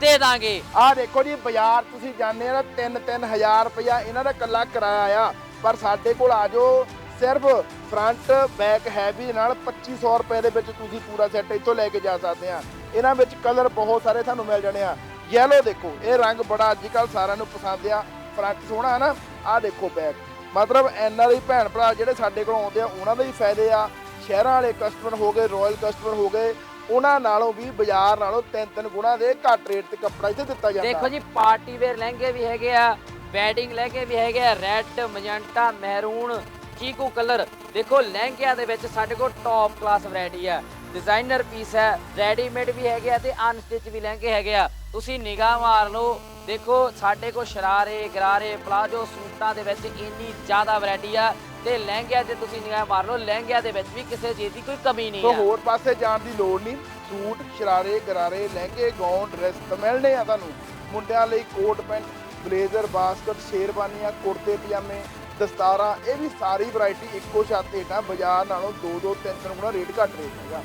ਦੇ ਦਾਂਗੇ। ਆਹ ਦੇਖੋ ਜੀ, ਬਾਜ਼ਾਰ ਤੁਸੀਂ ਜਾਂਦੇ ਆ ਤਾਂ 3-3000 ਰੁਪਇਆ ਇਹਨਾਂ ਦਾ ਕੱਲਾ ਕਿਰਾਇਆ ਆ, ਪਰ ਸਾਡੇ ਕੋਲ ਆ ਜਾਓ। ਸਿਰਫ ਫਰੰਟ ਬੈਕ ਹੈਵੀ ਦੇ ਨਾਲ 2500 ਰੁਪਏ ਦੇ ਵਿੱਚ ਤੁਸੀਂ ਪੂਰਾ ਸੈੱਟ ਇੱਥੋਂ ਲੈ ਕੇ ਜਾ ਸਕਦੇ ਆ ਇਹਨਾਂ ਵਿੱਚ ਕਲਰ ਬਹੁਤ ਸਾਰੇ ਤੁਹਾਨੂੰ ਮਿਲ ਜਾਣੇ ਆ। ਯੈਲੋ ਦੇਖੋ, ਇਹ ਰੰਗ ਬੜਾ ਅੱਜ ਕੱਲ ਸਾਰਿਆਂ ਨੂੰ ਪਸੰਦ ਆ। ਫਰੰਟ ਸੋਹਣਾ ਹੈ ਨਾ, ਆਹ ਦੇਖੋ ਬੈਕ ਮਤਲਬ ਐਨਆਰਆਈ ਭੈਣ ਭਰਾ ਜਿਹੜੇ ਸਾਡੇ ਕੋਲ ਆਉਂਦੇ ਆ, ਉਹਨਾਂ ਦੇ ਵੀ ਫਾਇਦੇ ਆ। ਸ਼ਹਿਰਾਂ ਵਾਲੇ ਕਸਟਮਰ ਹੋ ਗਏ ਰਾਇਲ ਕਸਟਮਰ ਹੋ ਗਏ, ਉਹਨਾਂ ਨਾਲੋਂ ਵੀ ਬਾਜ਼ਾਰ ਨਾਲੋਂ ਤਿੰਨ ਤਿੰਨ ਗੁਣਾ ਦੇ ਘੱਟ ਰੇਟ ਤੇ ਕੱਪੜਾ ਇੱਥੇ ਦਿੱਤਾ ਜਾਂਦਾ। ਦੇਖੋ ਜੀ ਪਾਰਟੀ ਵੇਅਰ ਲਹਿੰਗੇ ਵੀ ਹੈਗੇ ਆ ਵੈਡਿੰਗ ਲਹਿੰਗੇ ਵੀ ਹੈਗੇ ਆ red magenta maroon chikoo colour. ਦੇਖੋ ਲਹਿੰਗਿਆਂ ਦੇ ਵਿੱਚ ਸਾਡੇ ਕੋਲ ਟੌਪ ਕਲਾਸ ਵੈਰਾਈਟੀ ਆ ਡਿਜ਼ਾਈਨਰ ਪੀਸ ਹੈ ਰੈਡੀਮੇਡ ਵੀ ਹੈਗੇ ਆ ਤੇ ਅਨਸਟਿਚ ਵੀ ਲਹਿੰਗੇ ਹੈਗੇ ਆ। ਤੁਸੀਂ ਨਿਗਾਹ ਮਾਰ ਲਓ ਦੇਖੋ ਸਾਡੇ ਕੋਲ ਸ਼ਰਾਰੇ ਗਰਾਰੇ ਪਲਾਜੋ ਸੂਟਾਂ ਦੇ ਵਿੱਚ ਇੰਨੀ ਜ਼ਿਆਦਾ ਵੈਰਾਈਟੀ ਆ ਤੇ ਲਹਿੰਗਿਆਂ 'ਤੇ ਤੁਸੀਂ ਨਿਗਾਹ ਮਾਰ ਲਓ ਲਹਿੰਗਿਆਂ ਦੇ ਵਿੱਚ ਵੀ ਕਿਸੇ ਚੀਜ਼ ਦੀ ਕੋਈ ਕਮੀ ਨਹੀਂ ਸੋ ਆ ਹੋਰ ਪਾਸੇ ਜਾਣ ਦੀ ਲੋੜ ਨਹੀਂ। ਸੂਟ ਸ਼ਰਾਰੇ ਗਰਾਰੇ ਲਹਿੰਗੇ ਗਾਊਨ ਡਰੈਸ ਤਾਂ ਮਿਲਣੇ ਆ ਤੁਹਾਨੂੰ। ਮੁੰਡਿਆਂ ਲਈ ਕੋਟ ਪੈਂਟ ਬਲੇਜ਼ਰ ਬਾਸਕਟ ਸ਼ੇਰਵਾਨੀਆਂ ਕੁੜਤੇ ਪਜਾਮੇ ਦਸਤਾਰਾਂ, ਇਹ ਵੀ ਸਾਰੀ ਵੈਰਾਈਟੀ ਇੱਕੋ ਛੱਤ ਹੇਠਾਂ, ਬਾਜ਼ਾਰ ਨਾਲੋਂ 2-2 3-3 ਗੁਣਾ ਰੇਟ ਘੱਟ ਰੇਟ ਹੈਗਾ।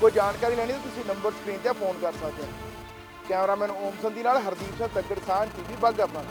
ਕੋਈ ਜਾਣਕਾਰੀ ਲੈਣੀ ਤਾਂ ਤੁਸੀਂ ਨੰਬਰ ਸਕਰੀਨ ਤੇ ਫੋਨ ਕਰ ਸਕਦੇ ਹੋ। ਕੈਮਰਾਮੈਨ ਓਮ ਸੰਧੀ ਨਾਲ ਹਰਦੀਪ ਸਿੰਘ ਤੱਗੜ ਸਾਹ ਟੀਵੀ ਬਾਗਾਪੁਰ